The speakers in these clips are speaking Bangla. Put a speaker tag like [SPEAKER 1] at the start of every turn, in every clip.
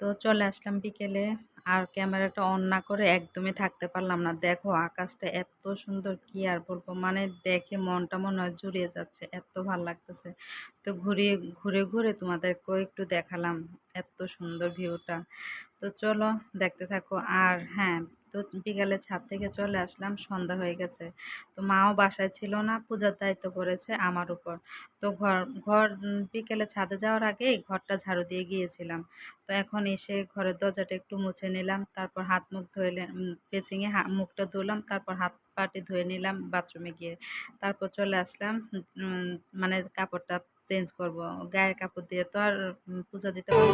[SPEAKER 1] তো চলে আসলাম বিকেলে। আর ক্যামেরাটা অন না করে একদমই থাকতে পারলাম না। দেখো আকাশটা এত সুন্দর, কি আর বলব? মানে দেখে মনটা মনে হয় জুড়িয়ে যাচ্ছে, এত ভালো লাগতেছে। তো ঘুরিয়ে, ঘুরে ঘুরে তোমাদেরকেও একটু দেখালাম এত সুন্দর ভিউটা তো চলো দেখতে থাকো। আর হ্যাঁ তো বিকালে ছাদ থেকে চলে আসলাম, সন্ধ্যা হয়ে গেছে। তো মাও বাসায় ছিল না পূজার দায়িত্ব পড়েছে আমার উপর। তো ঘর ঘর বিকেলে ছাদে যাওয়ার আগেই ঘরটা ঝাড়ু দিয়ে গিয়েছিলাম। তো এখন এসে ঘরের দরজাটা একটু মুছে নিলাম, তারপর হাত মুখ ধুয়ে পেচিংয়ে মুখটা ধুলাম, তারপর হাত পাটি ধুয়ে নিলাম বাথরুমে গিয়ে। তারপর চলে আসলাম মানে কাপড়টা চেঞ্জ করব। গায়ের কাপড় দিয়ে তো আর পূজা দিতে পারব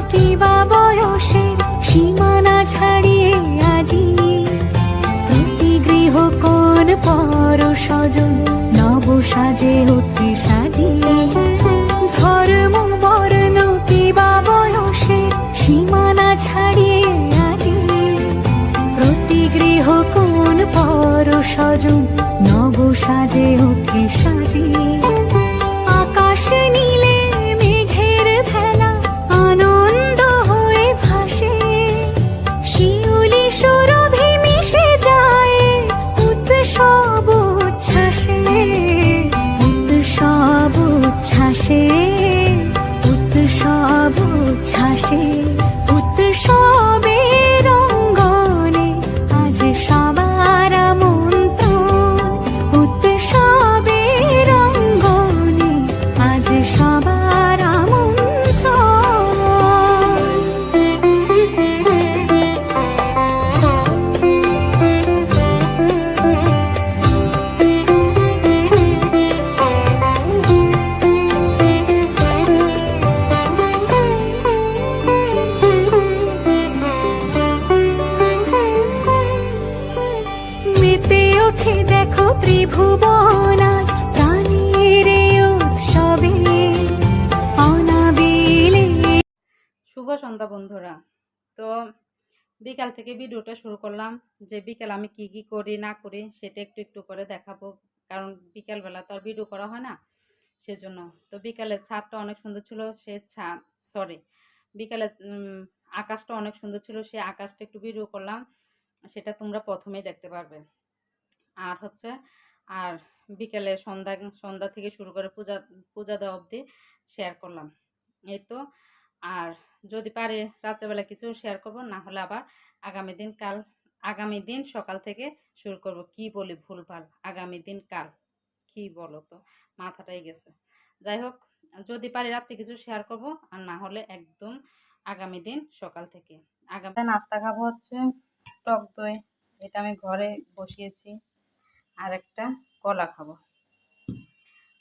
[SPEAKER 2] কিবা সীমানা ছাড়িয়ে আজি। প্রতি গৃহ কোন পর নব সাজে ধর্ম বর্ণ কিবা বয়সের সীমানা ছাড়িয়ে আজি। প্রতি গৃহ কোন পর স্বজন নব সাজে।
[SPEAKER 1] বন্ধুরা। তো বিকাল থেকে ভিডিওটা শুরু করলাম যে বিকাল আমি কি কি করি, না করি সেটা একটু একটু করে দেখাবো। কারণ বিকালবেলা তো আর ভিডিও করা হয় না, সেজন্য। তো বিকালের ছাদটা অনেক সুন্দর ছিল, সে ছা সরি বিকালে আকাশটা অনেক সুন্দর ছিল, সে আকাশটা একটু ভিডিও করলাম, সেটা তোমরা প্রথমেই দেখতে পারবে। আর হচ্ছে, আর বিকেলে সন্ধ্যা সন্ধ্যা থেকে শুরু করে পূজা পূজা দেওয়া অবধি শেয়ার করলাম। এই তো আর যদি পারে রাত্রেবেলা কিছু শেয়ার করব, না হলে আবার আগামী দিন কাল, আগামী দিন সকাল থেকে শুরু করব। কি বলি ভুলভাল? আগামী দিন কাল। কি বলো তো? মাথাটাই গেছে। যাই হোক, যদি পারি রাত্রে কিছু শেয়ার করব, আর না হলে একদম আগামী দিন সকাল থেকে। আগামী নাস্তা খাব হচ্ছে, টক দই, এটা আমি ঘরে বসিয়েছি, আর একটা কলা খাব।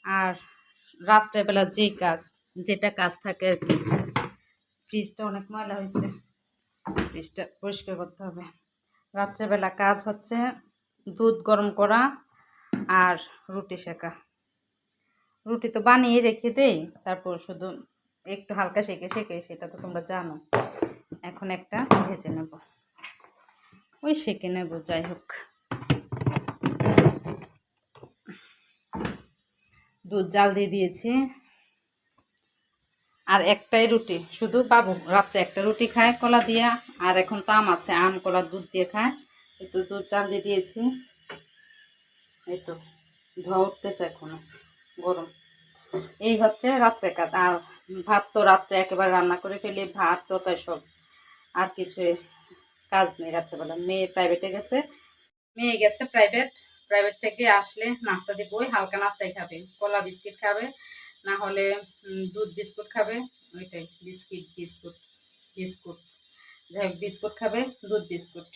[SPEAKER 1] আর রাত্রেবেলা যেই কাজ, যেটা কাজ থাকে আর কি ফ্রিজটা অনেক ময়লা হয়েছে। ফ্রিজটা পরিষ্কার করতে হবে। রাত্রেবেলা কাজ হচ্ছে দুধ গরম করা আর রুটি শেখা। রুটি তো বানিয়ে রেখে দেই, তারপর শুধু একটু হালকা সেকে সেকে সেটা তো তোমরা জানো। এখন একটা ভেজে নেব। ওই সেকে নেব, যাই হোক। দুধ জাল দিয়ে দিয়েছি। আর একটাই রুটি, শুধু বাবু রাত্রে একটা রুটি খায়, কলা দিয়া, আর এখন তো আম আছে, আম, কলা, দুধ দিয়ে খায়। একটু দুধ চাল দিয়ে দিয়েছি। এই তো, ধোয়া উঠতেছে এখনও, গরম। এই হচ্ছে রাত্রে কাজ। আর ভাত তো রাত্রে একেবারে রান্না করে ফেলি, ভাত, তরকারি সব। আর কিছু কাজ নেই রাত্রেবেলা। মেয়ে প্রাইভেটে গেছে। মেয়ে গেছে প্রাইভেট প্রাইভেট থেকে আসলে নাস্তা দিবই হালকা নাস্তাই খাবে, কলা বিস্কিট খাবে। না হলে দুধ বিস্কুট খাবে, ওইটাই, বিস্কিট, বিস্কুট বিস্কুট। যাই হোক, বিস্কুট খাবে, দুধ বিস্কুট।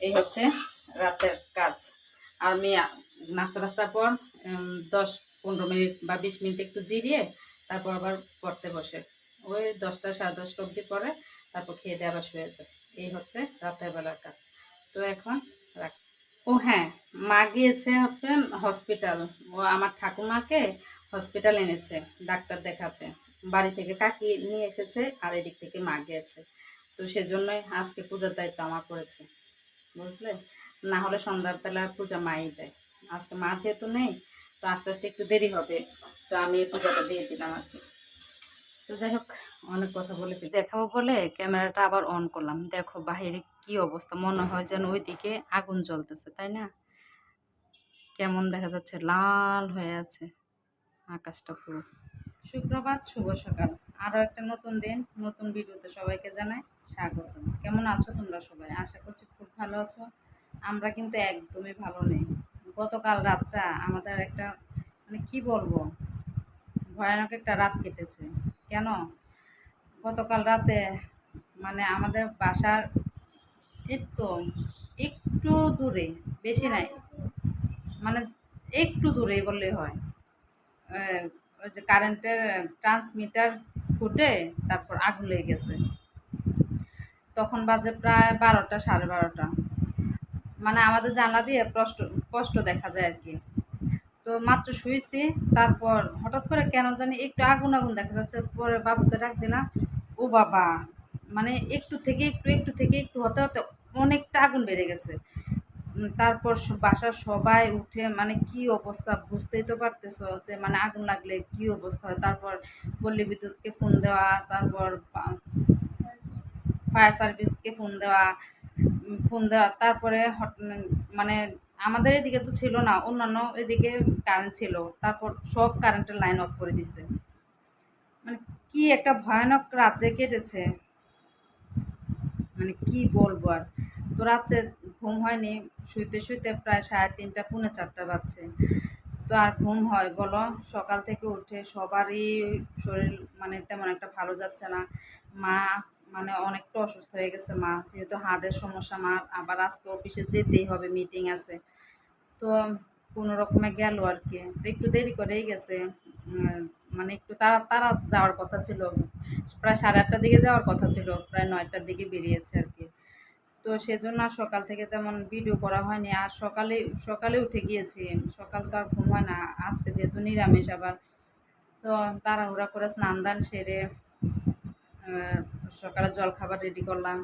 [SPEAKER 1] এই হচ্ছে রাতের কাজ। আর মেয়ে, নাস্তা টাস্তার পর দশ, পনেরো মিনিট বা বিশ মিনিট একটু জিরিয়ে, তারপর আবার পড়তে বসে। ওই দশটা, সাড়ে দশটা অবধি পরে তারপর খেয়ে দিয়ে আবার শুয়ে যায় এই হচ্ছে রাতের বেলার কাজ। তো এখন রাখ ও হ্যাঁ মা গিয়েছে হচ্ছে হসপিটাল। ও আমার ঠাকুমাকে হসপিটাল এনেছে ডাক্তার দেখাতে। বাড়ি থেকে কাকি নিয়ে এসেছে আর এদিক থেকে মা গিয়েছে। তো সেজন্যই আজকে পূজার দায়িত্ব আমার পড়েছে। বুঝলে? না হলে সন্ধ্যাবেলা পূজা মাই দেয়। আজকে মা যেহেতু নেই, তো আস্তে আস্তে একটু দেরি হবে। তো আমি পূজাটা দিয়ে দিলাম আর কি। তো যাই হোক, অনেক কথা বলে। দেখাবো বলে ক্যামেরাটা আবার অন করলাম। দেখো বাহিরে কি অবস্থা। মনে হয় যেন ওইদিকে আগুন জ্বলতেছে, তাই না? কেমন দেখা যাচ্ছে? লাল হয়ে আছে। আকাশটা পুরো। সুপ্রভাত শুভ সকাল। আরও একটা নতুন দিন, নতুন ভিডিওতে সবাইকে জানাই স্বাগত কেমন আছো তোমরা সবাই? আশা করছি খুব ভালো আছো। আমরা কিন্তু একদমই ভালো নেই। গতকাল রাতটা আমাদের একটা মানে কি বলব, ভয়ানক একটা রাত কেটেছে। কেন? গতকাল রাতে মানে আমাদের বাসার একটু একটু দূরে, বেশি নাই মানে একটু দূরেই বললেই হয়। ওই যে কারেন্টের ট্রান্সমিটার ফুটে তারপর আগুন লেগে গেছে। তখন বাজে প্রায় বারোটা, সাড়ে বারোটা। মানে আমাদের জানলা দিয়ে স্পষ্ট স্পষ্ট দেখা যায় আর কি। তো মাত্র শুয়েছি, তারপর হঠাৎ করে কেন জানি একটু আগুন আগুন দেখা যাচ্ছে। পরে বাবুকে ডাক দিলাম, ও বাবা! মানে একটু থেকে একটু একটু থেকে একটু হতে হতে অনেকটা আগুন বেড়ে গেছে। তারপর বাসার সবাই উঠে মানে কি অবস্থা বুঝতেই তো পারতেছো যে মানে আগুন লাগলে কি অবস্থা হয়? তারপর পল্লী বিদ্যুৎকে ফোন দেওয়া, তারপর ফায়ার সার্ভিসকে ফোন দেওয়া ফোন দেওয়া, তারপরে মানে আমাদের এদিকে তো ছিল না, অন্যান্য এদিকে কারেন্ট ছিল, তারপর সব কারেন্টের লাইন অফ করে দিছে। মানে কি একটা ভয়ানক রাত যে কেটেছে। মানে কি বলব আর? তো রাত্রে ঘুম হয়নি, শুইতে শুইতে প্রায় সাড়ে তিনটা, পুনে চারটা বাজছে। তো আর ঘুম হয় বলো? সকাল থেকে উঠে সবারই শরীর মানে তেমন একটা ভালো যাচ্ছে না। মা মানে অনেকটা অসুস্থ হয়ে গেছে মা, যেহেতু হার্টের সমস্যা মা, আবার আজকে অফিসে যেতেই হবে মিটিং আছে। তো কোনো রকমে গেল আর কি। তো একটু দেরি করেই গেছে। মানে একটু তারা তারা যাওয়ার কথা ছিল। প্রায় সাড়ে আটটার দিকে যাওয়ার কথা ছিল, প্রায় নয়টার দিকে বেরিয়েছে আর কি। তো সেজন্য আর সকাল থেকে তেমন ভিডিও করা হয়নি। আর সকালে সকালে উঠে গিয়েছি। সকাল তো আর ঘুম হয় না। আজকে যেহেতু নিরামিষ আবার। তো তাড়াহুড়া করে স্নান দান সেরে সকালে জল খাবার রেডি করলাম।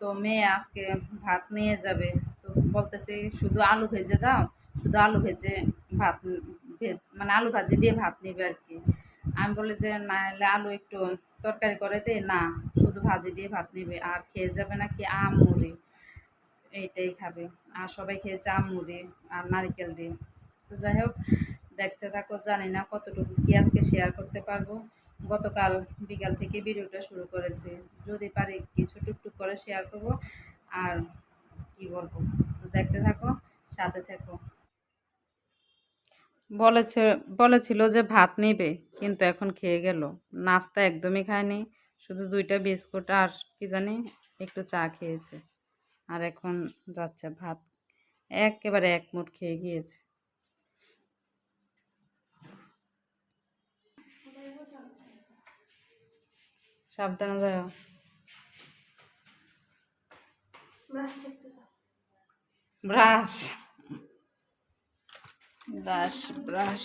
[SPEAKER 1] তো মেয়ে আজকে ভাত নিয়ে যাবে। তো বলতেছে, শুধু আলু ভেজে দাও। শুধু আলু ভেজে ভাত মানে আলু ভাজি দিয়ে ভাত নিবে আর কি। আমি বলি যে, না হলে আলু একটু তরকারি করে দে। না, শুধু ভাজি দিয়ে ভাত নিবে। আর খেয়ে যাবে না কি আম মুড়ি এইটাই খাবে। আর সবাই খেয়েছে আম মুড়ি আর নারিকেল দিয়ে। তো যাই হোক, দেখতে থাকো, জানি না কতটুকু কি আজকে শেয়ার করতে পারব। গতকাল বিকাল থেকে ভিডিওটা শুরু করেছি। যদি পারি কিছু টুকটুক করে শেয়ার করব। আর কি বলব? তো দেখতে থাকো, সাথে থাকো। বলেছে, বলেছিল যে ভাত নেবে, কিন্তু এখন খেয়ে গেল। নাস্তা একদমই খায়নি, শুধু দুইটা বিস্কুট আর কি জানি একটু চা খেয়েছে। আর এখন যাচ্ছে ভাত। একেবারে এক মুঠ খেয়ে গিয়েছে। সাবধানে যাও। ব্রাশ। ব্রাশ ব্রাশ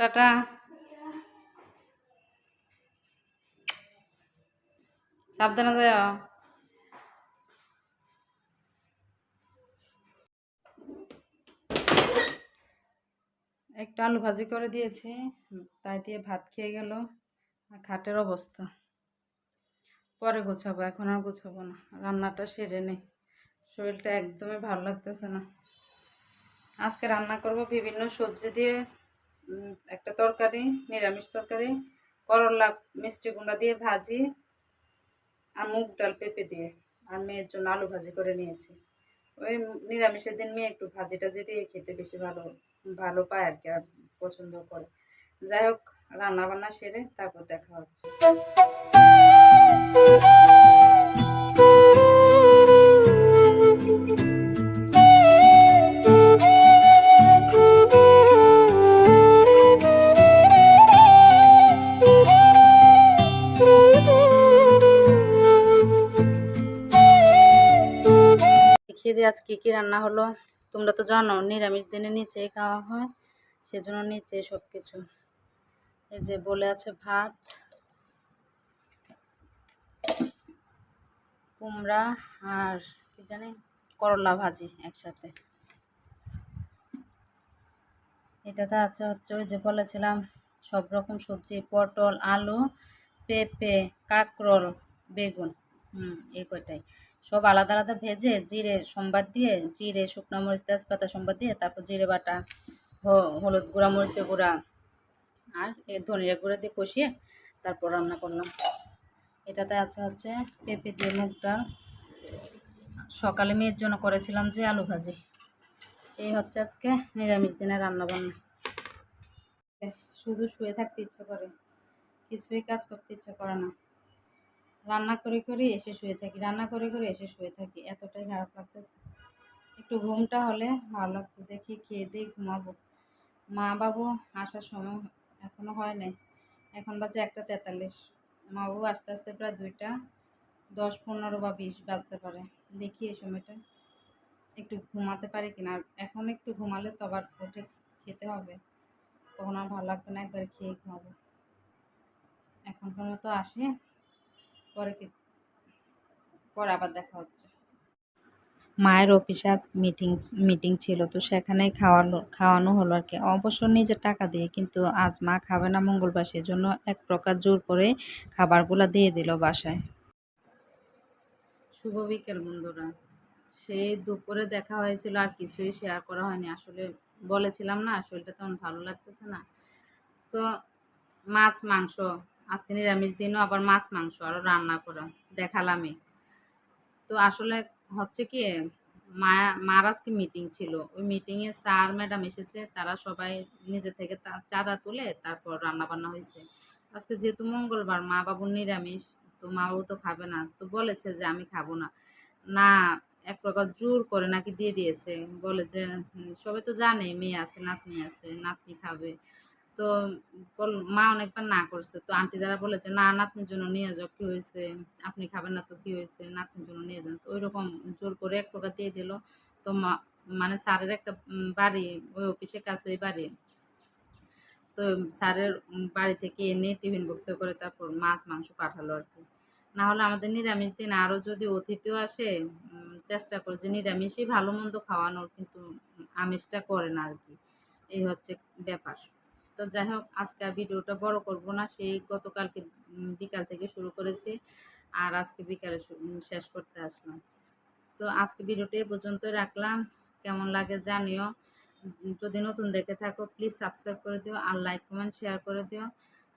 [SPEAKER 1] টাটা সাবধানে যাও। একটু আলু ভাজি করে দিয়েছি, তাই দিয়ে ভাত খেয়ে গেল। আর খাটের অবস্থা। পরে গোছাবো, এখন আর গোছাবো না। রান্নাটা সেরে নেই। শরীরটা একদমই ভালো লাগতেছে না। আজকে রান্না করব বিভিন্ন সবজি দিয়ে একটা তরকারি, নিরামিষ তরকারি, করলা, মিষ্টি কুমড়া দিয়ে ভাজি আর মুগ ডাল পেঁপে দিয়ে। আর মেয়ের জন্য আলু ভাজি করে নিয়েছি। ওই নিরামিষের দিন মেয়ে একটু ভাজি টাজি দিয়ে খেতে বেশি ভালো ভালো পায় আর কি আর পছন্দ করে। যাই হোক রান্না বান্না সেরে তারপর দেখা হচ্ছে। দিই আজ কী কী রান্না হলো? তোমরা তো জানো, নিরামিষ দিনে নিচেই খাওয়া হয়, সেজন্য নিচে সব কিছু এই যে বলে আছে ভাত, কুমড়া আর কি জানি, করলা ভাজি একসাথে। এটাতে আছে হচ্ছে ওই যে বলেছিলাম, সব রকম সবজি, পটল, আলু, পেঁপে, কাঁকরোল, বেগুন। হুম, এই কয়টাই। সব আলাদা আলাদা ভেজে জিরে সম্বাদ দিয়ে, জিরে, শুকনো মরিচ, তেজপাতা সম্বাদ দিয়ে, তারপর জিরে বাটা হলুদ গুঁড়া, মরিচের গুঁড়া আর এই ধনিয়া গুঁড়া দিয়ে কষিয়ে তারপর রান্না করলাম। এটাতে আছে হচ্ছে পেঁপে দিয়ে মুগ ডাল। সকালে মেয়ের জন্য করেছিলাম যে আলু ভাজি। এই হচ্ছে আজকে নিরামিষ দিনে রান্না বান্না শুধু শুয়ে থাকতে ইচ্ছে করে, কিছুই কাজ করতে ইচ্ছে করে না। রান্না করে করে এসে শুয়ে থাকি, রান্না করে করে এসে শুয়ে থাকি। এতটাই খারাপ লাগতেছে। একটু ঘুমটা হলে ভালো লাগতো। দেখি খেয়ে দিয়ে ঘুমাবো। মা বাবু আসার সময় এখনও হয় নাই। এখন বাজে একটা তেতাল্লিশ। মা বাবু আস্তে আস্তে প্রায় দুইটা, দশ, পনেরো বা বিশ বাজতে পারে। দেখি এই সময়টা একটু ঘুমাতে পারি কিনা। এখন একটু ঘুমালে তো আবার উঠে খেতে হবে। তখন আর ভালো লাগবে না একবারে খেয়ে ঘুমাবো। এখনকার মতো আসি। পরে কি, পরে আবার দেখা হচ্ছে। মায়ের অফিসে আজ মিটিং মিটিং ছিল, তো সেখানে খাওয়ানো খাওয়ানো হলো আর কি। অবশ্য নিজের টাকা দিয়ে, কিন্তু আজ মা খাবে না মঙ্গলবার, সেজন্য এক প্রকার জোর করে খাবারগুলো দিয়ে দিল বাসায়। শুভ বিকেল বন্ধুরা। সেই দুপুরে দেখা হয়েছিল, আর কিছুই শেয়ার করা হয়নি। আসলে বলেছিলাম না শরীরটা তেমন ভালো লাগতেছে না। তো মাছ, মাংস আজকে নিরামিষ দিনও আবার মাছ, মাংস আরও রান্না করা। দেখালামই। তো আসলে হচ্ছে কি মার আজকে মিটিং ছিল। ওই মিটিংয়ে স্যার, ম্যাডাম এসেছে, তারা সবাই নিজে থেকে চাঁদা তুলে তারপর রান্না বান্না হয়েছে। আজকে যেহেতু মঙ্গলবার, মা বাবুর নিরামিষ, তো মা বাবু তো খাবে না। তো বলেছে যে আমি খাব না। না, এক প্রকার জোর করে নাকি দিয়ে দিয়েছে। বলে যে সবাই তো জানে, মেয়ে আছে, নাতনি আছে, নাতনি খাবে। তো মা অনেকবার না করছে। তো আন্টি দ্বারা বলেছে, না, নাতনির জন্য নিয়ে যাও, কি হয়েছে? আপনি খাবেন না তো কি হয়েছে? নাতনির জন্য নিয়ে যান। তো ওই রকম জোর করে এক প্রকার দিয়ে দিল। তো মা মানে স্যারের একটা বাড়ি, ওই অফিসের কাছে বাড়ি। তো স্যারের বাড়ি থেকে এনে টিফিন বক্সে করে তারপর মাছ, মাংস পাঠালো আর কি। না হলে আমাদের নিরামিষ দিন আরও যদি অতিথিও আসে চেষ্টা করে যে নিরামিষই ভালো মন্দ খাওয়ানোর, কিন্তু আমিষটা করে না আর কি। এই হচ্ছে ব্যাপার। তো যাই হোক, আজকে আর ভিডিওটা বড় করব না। সেই গতকালকে বিকাল থেকে শুরু করেছি আর আজকে বিকালে শেষ করতে আসলাম। তো আজকে ভিডিওটা এই পর্যন্তই রাখলাম। কেমন লাগে জানিও। যদি নতুন দেখে থাকো প্লিজ সাবস্ক্রাইব করে দিও আর লাইক কমেন্ট শেয়ার করে দিও।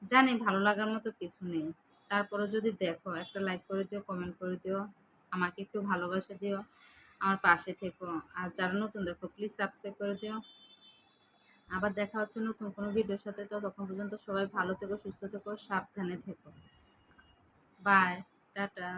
[SPEAKER 1] জানি ভালো লাগার মতো কিছু নেই। তারপরে যদি দেখো, একটা লাইক করে দিও কমেন্ট করে দিও। আমাকে একটু ভালোবাসা দিও। আমার পাশে থেকো। আর যারা নতুন দেখো প্লিজ সাবস্ক্রাইব করে দিও। আবার দেখা হচ্ছে নতুন কোনো ভিডিওর সাথে, তো তখন পর্যন্ত সবাই ভালো থেকো, সুস্থ থেকো, সাবধানে থেকো। Bye tata.